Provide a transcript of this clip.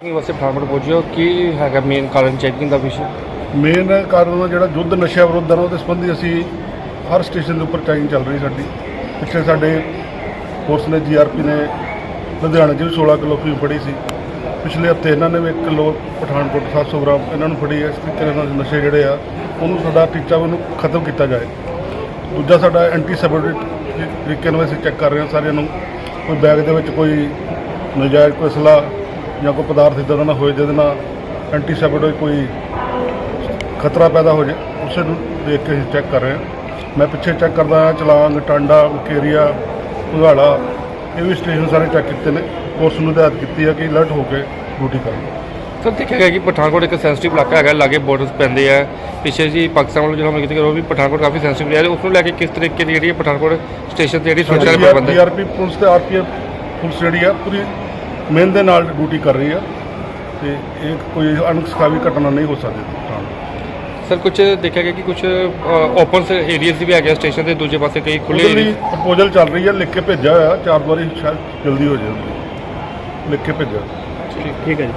ਵਾਸਤੇ ਪਠਾਨਕੋਟ ਪਹੁੰਚਿਓ ਕੀ ਹੈਗਾ ਮੇਨ ਕਾਰਨ ਚੈਕਿੰਗ ਦਾ ਵਿਸ਼ਾ? ਮੇਨ ਕਾਰਨ ਦਾ ਜਿਹੜਾ ਯੁੱਧ ਨਸ਼ਿਆਂ ਵਿਰੁੱਧ ਹੈ ਨਾ, ਉਹਦੇ ਸੰਬੰਧੀ ਅਸੀਂ ਹਰ ਸਟੇਸ਼ਨ ਦੇ ਉੱਪਰ ਚੈਕਿੰਗ ਚੱਲ ਰਹੀ ਸਾਡੀ। ਪਿੱਛੇ ਸਾਡੇ ਫੋਰਸ ਨੇ ਜੀਆਰਪੀ ਨੇ, ਲੁਧਿਆਣੇ 'ਚ ਵੀ 16 ਕਿਲੋ ਫੀਮ ਫੜੀ ਸੀ। ਪਿਛਲੇ ਹਫ਼ਤੇ ਇਹਨਾਂ ਨੇ ਵੀ 1 ਕਿਲੋ ਪਠਾਨਕੋਟ 700 ਗ੍ਰਾਮ ਇਹਨਾਂ ਨੂੰ ਫੜੀ ਹੈ ਇਸ ਤਰੀਕੇ ਨਾਲ ਨਸ਼ੇ ਜਿਹੜੇ ਆ, ਉਹਨੂੰ ਸਾਡਾ ਟੀਚਾ ਉਹਨੂੰ ਖਤਮ ਕੀਤਾ ਜਾਏ। ਦੂਜਾ ਸਾਡਾ ਐਂਟੀ ਸੈਬੋਟੇਟ ਤਰੀਕੇ ਨਾਲ ਅਸੀਂ ਚੈੱਕ ਕਰ ਰਹੇ ਹਾਂ, ਸਾਰਿਆਂ ਨੂੰ। ਕੋਈ ਬੈਗ ਦੇ ਵਿੱਚ ਕੋਈ ਨਜਾਇਜ਼ ਕੋਈ ਅਸਲਾ ਜਾਂ ਕੋਈ ਪਦਾਰਥ ਇੱਦਾਂ ਦਾ ਨਾ ਹੋਏ ਜਿਹਦੇ ਨਾਲ ਐਂਟੀ ਸੈਬੋਟੇਜ ਕੋਈ ਖਤਰਾ ਪੈਦਾ ਹੋ ਜਾਏ ਉਸੇ ਨੂੰ ਦੇਖ ਕੇ ਅਸੀਂ ਚੈੱਕ ਕਰ ਰਹੇ ਹਾਂ। ਮੈਂ ਪਿੱਛੇ ਚੈੱਕ ਕਰਦਾ ਹਾਂ ਚਲਾਂਗ ਟਾਂਡਾ ਮੁਕੇਰੀਆ ਘੁਗਾਲਾ ਇਹ ਵੀ ਸਟੇਸ਼ਨ ਸਾਰੇ ਚੈੱਕ ਕੀਤੇ ਨੇ। ਪੁਲਿਸ ਨੂੰ ਹਦਾਇਤ ਕੀਤੀ ਹੈ ਕਿ ਅਲਰਟ ਹੋ ਕੇ ਡਿਊਟੀ ਕਰਨ ਸਰ ਦੇਖਿਆ ਗਿਆ ਕਿ ਪਠਾਨਕੋਟ ਇੱਕ ਸੈਂਸਿਟਿਵ ਇਲਾਕਾ ਹੈਗਾ ਲਾਗੇ ਬਾਰਡਰਸ ਪੈਂਦੇ ਆ। ਪਿੱਛੇ ਜੀ ਪਾਕਿਸਤਾਨ ਵੱਲੋਂ ਜਦੋਂ ਹਮਲੇ ਕੀਤੇ ਉਹ ਵੀ ਪਠਾਨਕੋਟ ਕਾਫੀ ਸੈਂਸਿਟਿਵ ਏਰੀਆ ਹੈ ਉਸ ਨੂੰ ਲੈ ਕੇ ਕਿਸ ਤਰੀਕੇ ਦੀ ਜਿਹੜੀ ਪਠਾਨਕੋਟ ਸਟੇਸ਼ਨ ਤੇ ਜਿਹੜੀ ਸੁਰੱਖਿਆ ਦੇ ਪ੍ਰਬੰਧ ਹੈ? ਜੀਆਰਪੀ ਪੁਲਿਸ ਤੇ ਆਰਪੀਐਫ ਪੁਲਿਸ ਜਿਹੜੀ ਆ ਪੂਰੀ ਮਿਹਨਤ ਦੇ ਨਾਲ ਡਿਊਟੀ ਕਰ ਰਹੀ ਆ ਤੇ ਇਹ ਕੋਈ ਅਣਸਖਾਵੀ ਘਟਨਾ ਨਹੀਂ ਹੋ ਸਕਦੀ ਸਰ ਕੁਝ ਦੇਖਿਆ ਗਿਆ ਕਿ ਕੁਝ ਓਪਨ ਏਰੀਆਜ਼ ਵੀ ਹੈਗੇ ਸਟੇਸ਼ਨ ਦੇ ਦੂਜੇ ਪਾਸੇ ਕਈ ਖੁੱਲੇ ਲਈ ਪ੍ਰਪੋਜ਼ਲ ਚੱਲ ਰਹੀ ਹੈ ਲਿਖ ਕੇ ਭੇਜਿਆ ਹੋਇਆ ਚਾਰ ਵਾਰੀ ਸ਼ਾਇਦ ਜਲਦੀ ਹੋ ਜਾਏ ਲਿਖ ਕੇ ਭੇਜਿਆ। ਠੀਕ ਹੈ ਜੀ।